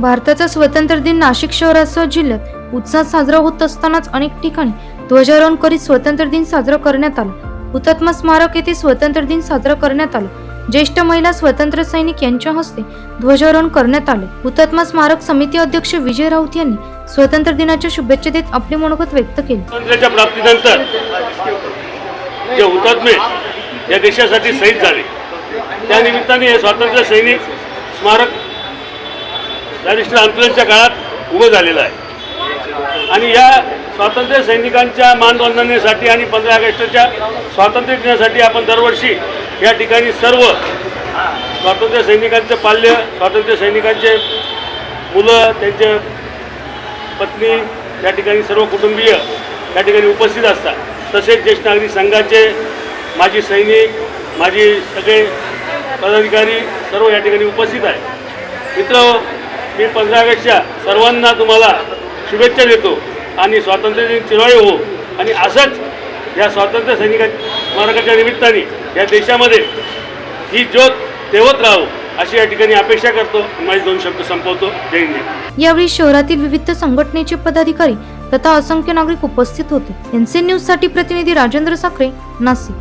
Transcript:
भारताचा स्वातंत्र्य दिन नाशिक शहरासह जिल्ह्यात उत्साहात साजरा होत असतानाच अनेक ठिकाणी ध्वजारोहण करीत स्वातंत्र्य दिन साजरा करण्यात आला. हुतात्मा स्मारक येथे स्वातंत्र्य दिन साजरा करण्यात आला. ज्येष्ठ महिला स्वतंत्र सैनिक यांच्या हस्ते ध्वजारोहण करण्यात आले. हुतात्मा स्मारक समिती अध्यक्ष विजय राऊत यांनी स्वातंत्र्य दिनाच्या शुभेच्छा देत आपले मनोगत व्यक्त केले. स्वातंत्र्याच्या प्राप्तीनंतर जे हुतात्मे या देशासाठी शहीद झाले. त्या निमित्ताने हे स्वातंत्र्य सैनिक स्मारक राजश्री आंदोलनाच्या काळात उभं झालेलं आहे. आणि या स्वातंत्र्य सैनिकांच्या मानवंदनेसाठी आणि पंधरा ऑगस्टच्या स्वातंत्र्य दिनासाठी आपण दरवर्षी या ठिकाणी सर्व स्वातंत्र्य सैनिकांचं पाल्य स्वातंत्र्य सैनिकांचे मुलं त्यांचे पत्नी या ठिकाणी सर्व कुटुंबीय या ठिकाणी उपस्थित असतात. तसेच ज्येष्ठ नागरिक संघाचे माजी सैनिक माजी सगळे पदाधिकारी सर्व या ठिकाणी उपस्थित आहे मित्र मी पंधरा ऑगस्टच्या सर्वांना तुम्हाला शुभेच्छा देतो आणि स्वातंत्र्य दिन चिरवाळी हो आणि असंच या स्वातंत्र्य सैनिका स्मारकाच्या निमित्ताने या देशामध्ये ही ज्योत तेवत राहो अशी या ठिकाणी अपेक्षा करतो. माझे दोन शब्द संपवतो. जय हिंद. यावेळी शहरातील विविध संघटनेचे पदाधिकारी तथा असंख्य नागरिक उपस्थित होते. एनसी न्यूजसाठी प्रतिनिधी राजेंद्र साखरे नाशिक.